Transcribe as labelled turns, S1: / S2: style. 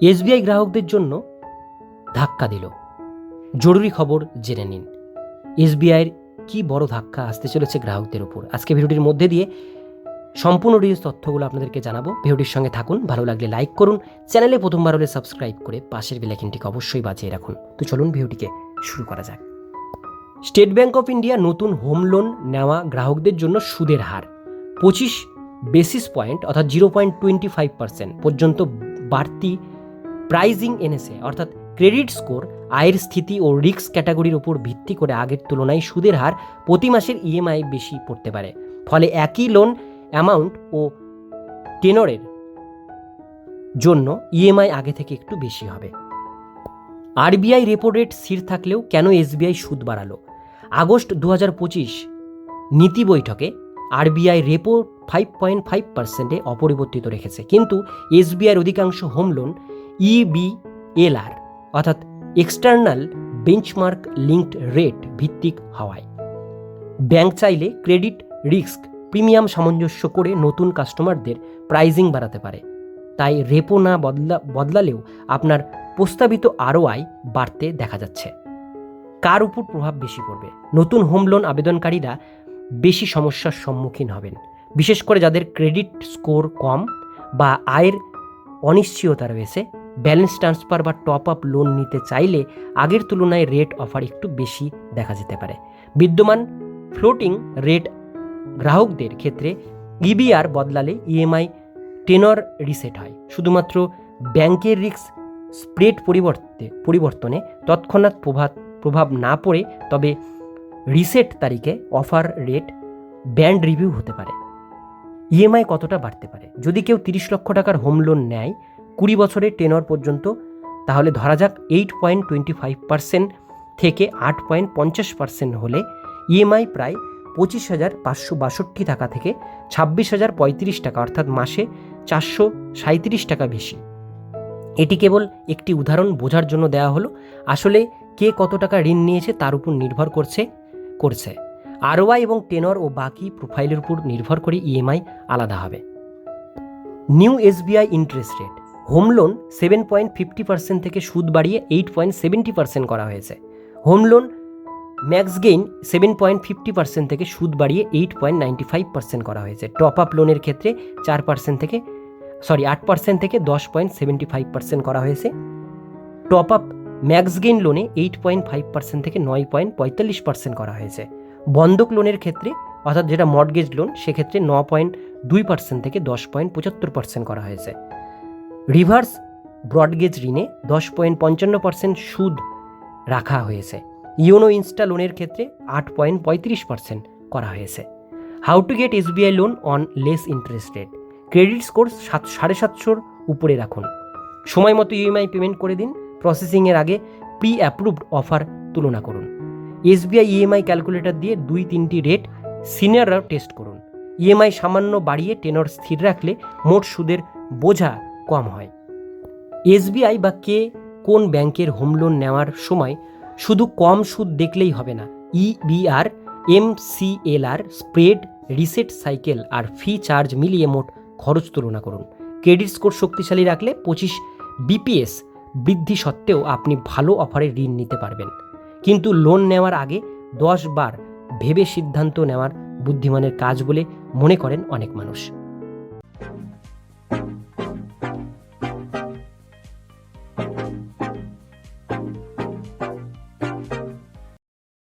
S1: SBI গ্রাহকদের জন্য ধাক্কা দিল। জরুরি খবর জেনে নিন। এসবিআইয়ের কি বড় ধাক্কা আসতে চলেছে গ্রাহকদের উপর? আজকে ভিডিওটির মধ্যে দিয়ে সম্পূর্ণ ডিটেলস তথ্যগুলো আপনাদেরকে জানাব। ভিডিওটির সঙ্গে থাকুন, ভালো লাগলে লাইক করুন। চ্যানেলে প্রথমবার হলে সাবস্ক্রাইব করে পাশের বেলাইকিনটিকে অবশ্যই বাজিয়ে রাখুন। তো চলুন ভিডিওটিকে শুরু করা যাক। স্টেট ব্যাংক অফ ইন্ডিয়া নতুন হোম লোন নেওয়া গ্রাহকদের জন্য সুদের হার পঁচিশ বেসিস পয়েন্ট অর্থাৎ zero point twenty five percent পর্যন্ত বাড়তি প্রাইজিং এনেছে, অর্থাৎ ক্রেডিট স্কোর, আয়ের স্থিতি ও রিস্ক ক্যাটাগরির উপর ভিত্তি করে আগের তুলনায় সুদের হার প্রতি মাসের ইএমআই বেশি পড়তে পারে। ফলে একই লোন অ্যামাউন্ট ও টেনরের জন্য ইএমআই আগে থেকে একটু বেশি হবে। আরবিআই রেপো রেট স্থির থাকলেও কেন এসবিআই সুদ বাড়ালো? আগস্ট দু হাজার পঁচিশ নীতি বৈঠকে RBI repo five point five পার্সেন্টে অপরিবর্তিত রেখেছে। কিন্তু এসবিআইয়ের অধিকাংশ হোম লোন ইবিএলআর অর্থাৎ এক্সটার্নাল বেঞ্চমার্ক লিঙ্কড রেট ভিত্তিক হওয়ায়। ব্যাংক চাইলে ক্রেডিট রিস্ক প্রিমিয়াম সামঞ্জস্য করে নতুন কাস্টমারদের প্রাইজিং বাড়াতে পারে। তাই রেপো না বদলা, বদলালেও আপনার প্রস্তাবিত আরওআই বাড়তে দেখা যাচ্ছে। কার উপর প্রভাব বেশি পড়বে? নতুন হোম লোন আবেদনকারীরা বেশি সমস্যার সম্মুখীন হবেন। বিশেষ করে যাদের ক্রেডিট স্কোর কম বা আয়ের অনিশ্চয়তা রয়েছে। ব্যালেন্স ট্রান্সফার বা টপ আপ লোন নিতে চাইলে আগের তুলনায় রেট অফার একটু বেশি দেখা যেতে পারে। বিদ্যমান ফ্লোটিং রেট গ্রাহকদের ক্ষেত্রে ইবিআর বদলালে ইএমআই টেনর রিসেট হয়। শুধুমাত্র ব্যাংকের রিস্ক স্প্রেড পরিবর্তে, পরিবর্তনে তৎক্ষণাৎ প্রভাব প্রভাব না পড়ে তবে রিসেট তারিখে অফার রেট ব্যান্ড রিভিউ হতে পারে। ইএমআই কতটা বাড়তে পারে? যদি কেউ তিরিশ লক্ষ টাকার হোম লোন নেয়, কুড়ি বছরের টেনর পর্যন্ত, তাহলে ধরা যাক eight point twenty five percent থেকে আট পয়েন্ট পঞ্চাশ পার্সেন্ট হলে ইএমআই প্রায় পঁচিশ হাজার পাঁচশো বাষট্টি টাকা থেকে ছাব্বিশ হাজার পঁয়ত্রিশ টাকা, অর্থাৎ মাসে চারশো সাঁত্রিশ টাকা বেশি। এটি কেবল একটি উদাহরণ বোঝার জন্য দেওয়া হলো। আসলে কে কত টাকা ঋণ নিয়েছে তার উপর নির্ভর করছে করছে। আরওয়াই এবং টেনর ও বাকি প্রোফাইলের উপর নির্ভর করে ইএমআই আলাদা হবে। New SBI interest rate. Home loan seven point fifty percent থেকে সুদ বাড়িয়ে এইট পয়েন্ট সেভেন্টি পার্সেন্ট করা হয়েছে। Home loan max gain seven point fifty percent থেকে সুদ বাড়িয়ে eight point ninety five percent করা হয়েছে। টপ আপ লোনের ক্ষেত্রে চার পার্সেন্ট থেকে, সরি, আট পার্সেন্ট থেকে দশ পয়েন্ট সেভেন্টি ফাইভ পার্সেন্ট করা হয়েছে। টপ আপ ম্যাক্স গেইন লোনে এইট পয়েন্ট ফাইভ পার্সেন্ট থেকে নয় পয়েন্ট পঁয়তাল্লিশ পার্সেন্ট করা হয়েছে। বন্ধক লোনের ক্ষেত্রে, অর্থাৎ যেটা মর্টগেজ লোন সেক্ষেত্রে ন পয়েন্ট দুই পার্সেন্ট থেকে দশ পয়েন্ট পঁচাত্তর পার্সেন্ট করা হয়েছে। রিভার্স ব্রডগেজ ঋণে দশ পয়েন্ট পঞ্চান্ন পার্সেন্ট সুদ রাখা হয়েছে। ইউনো ইনস্টা লোনের ক্ষেত্রে আট পয়েন্ট পঁয়ত্রিশ পার্সেন্ট করা হয়েছে। How to get SBI loan on less interest rate credit score সাত, সাড়ে সাতশোর উপরে রাখুন। সময় মতো ইএমআই পেমেন্ট করে দিন। প্রসেসিংয়ের আগে প্রি অ্যাপ্রুভড অফার তুলনা করুন। এসবিআই ইএমআই ক্যালকুলেটর দিয়ে দুই তিনটি রেট সিনিয়ররাও টেস্ট করুন। ইএমআই সামান্য বাড়িয়ে টেনর স্থির রাখলে মোট সুদের বোঝা কম হয়। এসবিআই বা কে কোন ব্যাংকের হোম লোন নেওয়ার সময় শুধু কম সুদ দেখলেই হবে না। EBR, MCLR, spread, reset cycle আর ফি চার্জ মিলিয়ে মোট খরচ তুলনা করুন। ক্রেডিট স্কোর শক্তিশালী রাখলে পঁচিশ বিপিএস বৃদ্ধি সত্ত্বেও আপনি ভালো অফারে ঋণ নিতে পারবেন। কিন্তু লোন নেওয়ার আগে দশ বার ভেবে সিদ্ধান্ত নেওয়ার বুদ্ধিমানের কাজ বলে মনে করেন অনেক মানুষ।